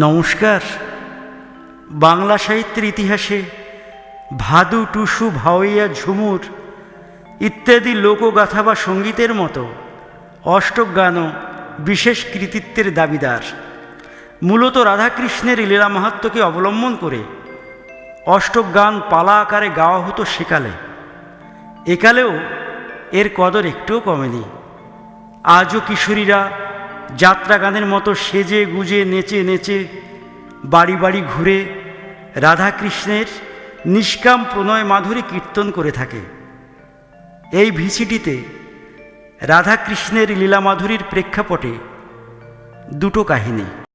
নমস্কার। বাংলা সাহিত্যের ইতিহাসে ভাদু, টুসু ভাওয়াইয়া ঝুমুর ইত্যাদি লোকগাথা বা সঙ্গীতের মতো অষ্টক গানও বিশেষ কৃতিত্বের দাবিদার। মূলত রাধাকৃষ্ণের লীলা মাহাত্ম্যকে অবলম্বন করে অষ্টক গান পালা আকারে গাওয়া হতো সেকালে। একালেও এর কদর একটুও কমেনি। আজও কিশোরীরা যাত্রা গানের মতো সেজে গুজে নেচে নেচে বাড়ি বাড়ি ঘুরে রাধাকৃষ্ণের নিষ্কাম প্রণয় মাধুরী কীর্তন করে থাকে। এই ভিসিটিতে রাধাকৃষ্ণের লীলা মাধুরীর প্রেক্ষাপটে দুটো কাহিনী।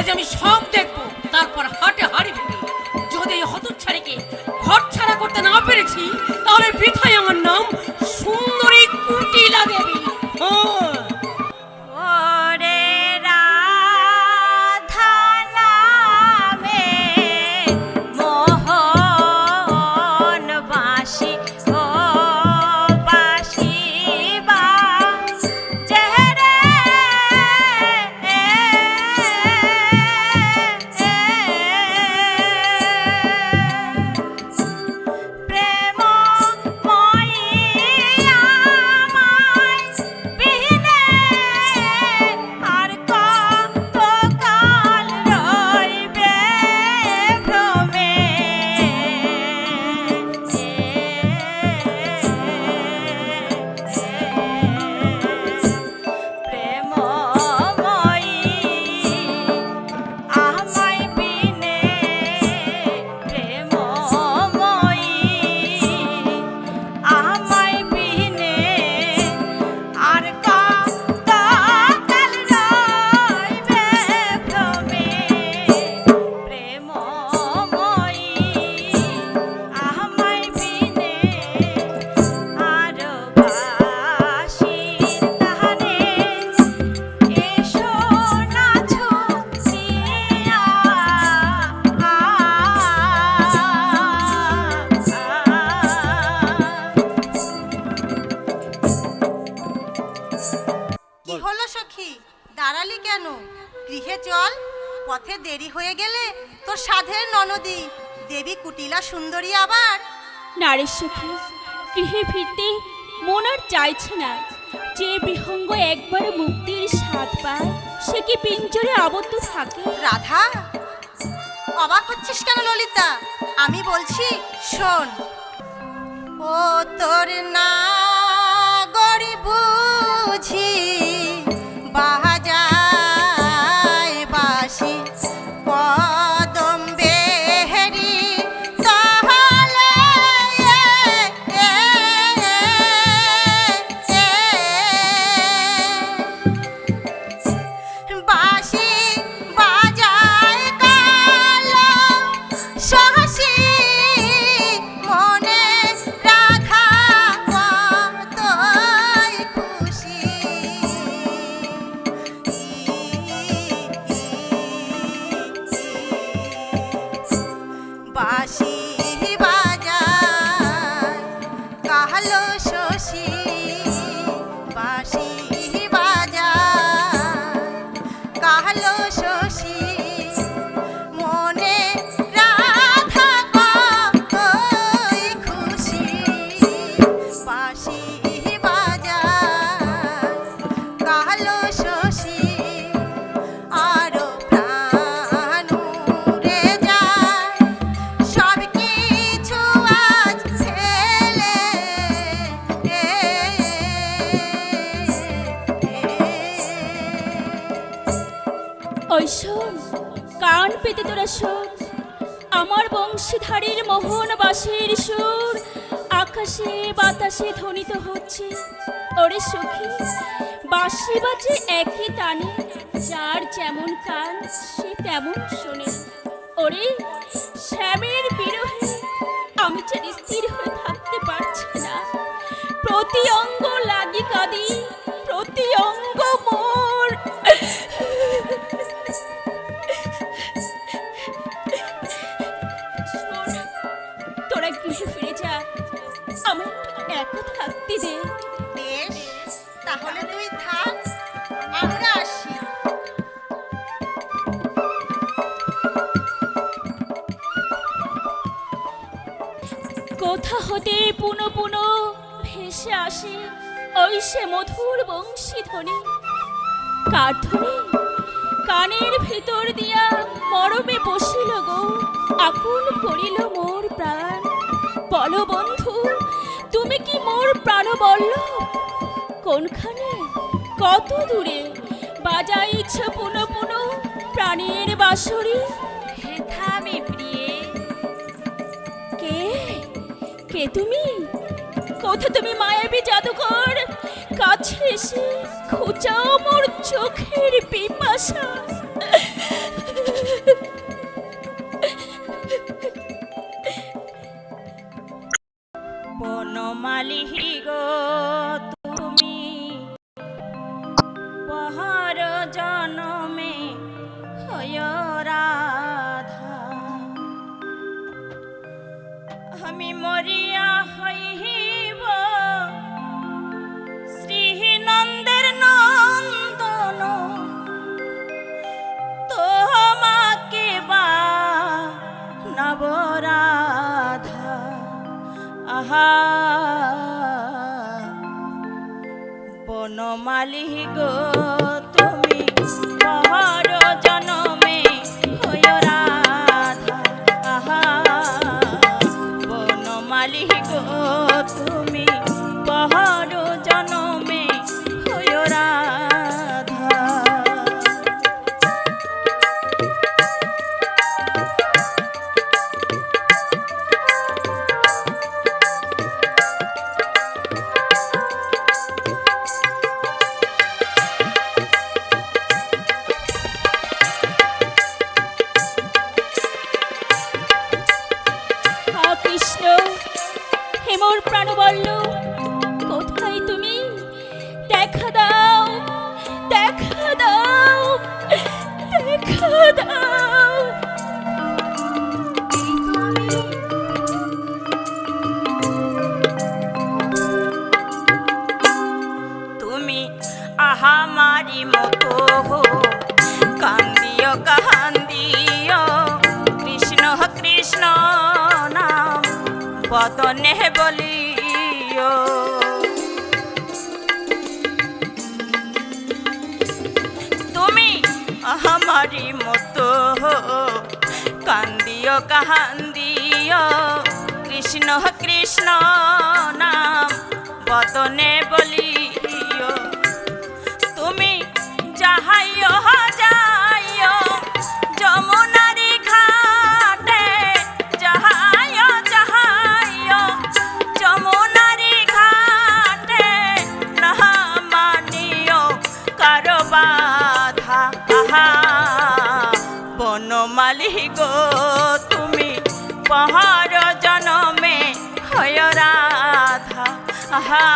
আজ আমি সব দেখব, তারপর হাটে হাড়ি ভেবে যদি এই হতচ্ছাড়িকে ঘর ছাড়া করতে না পেরেছি, তাহলে বৃথায় আমার নাম সুন্দরী কুটি দেবী ননদি দেবী কুটিলা সুন্দরী আবার? নারীর সুখে গৃহে ফিরতে মন আর চাইছে না। যে বিহঙ্গ একবার মুক্তির স্বাদ পায় সে কি পিঞ্জরে আবদ্ধ থাকে? রাধা অবাক হচ্ছিস কেন ললিতা? আমি বলছি শোন। ও তোর না গরি বুঝি আমার বংশীধারীর মোহন বাসের সুর। আকাশে বাতাসে ধ্বনিত হচ্ছে। ওরে সখী, বাঁশি বাজে একই টানে। যার যেমন কান, সে তেমন শোনে। ওরে শ্যামের বিরহে, আমি যে স্থির হয়ে থাকতে পারছি না। প্রতি অঙ্গ আমার একা থাকতে দে বেশ তাহলে তুই থাক আমরা আসি। কোথা হতে পুনো পুনো ভেসে আসে ওই সে মধুর বংশী ধ্বনি কার ধ্বনি? কানের ভিতর দিয়া মরমে বসিল গো আকুল করিল বলল কোনখানে? কত দূরে? বাজাইছ পুনো পুনো প্রাণের বাঁশরি। হেথা আমি প্রিয়ে। কে? কে তুমি? কোথা তুমি মায়াবী জাদুকর কাছে এসে খোঁচাও মোর চোখের পিপাসা। বনমালি গো বনমালি গো তুমি আমারি মতো হো। কান্দিও, কাহান্দিও, কৃষ্ণ কৃষ্ণ নাম বদনে বলিও। তুমি আমারি মতো হো। কান্দিও, কাহান্দিও, কৃষ্ণ কৃষ্ণ আহা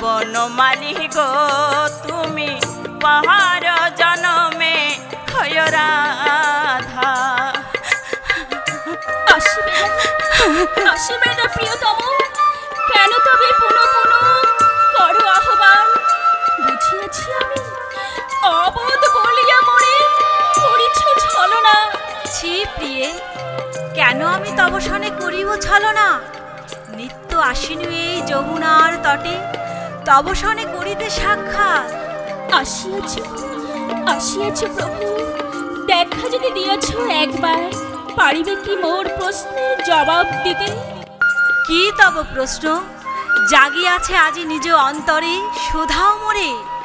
বনমালি গো, তুমি পহার জনমে হয় রাধা। আসিবে আসিবে না প্রিয়তম। কেন তবে পুনঃ পুনঃ করো আহ্বান? বুঝিয়াছি আমি, অবোধ বলিয়া মরে করিছ ছলনা। ছি, প্রিয়ে, কেন আমি তব সনে করিব ছলনা? আসিনু এই যমুনার তটে। তবসনে করিতে সাক্ষাৎ। আসিয়াছ আসিয়াছ প্রভু। দেখা যদি দিয়েছ একবার পারিবে কি মোর প্রশ্নের জবাব দিতে? কি তব প্রশ্ন? জাগিয়াছে আজি নিজ অন্তরে শোধাও মোরে।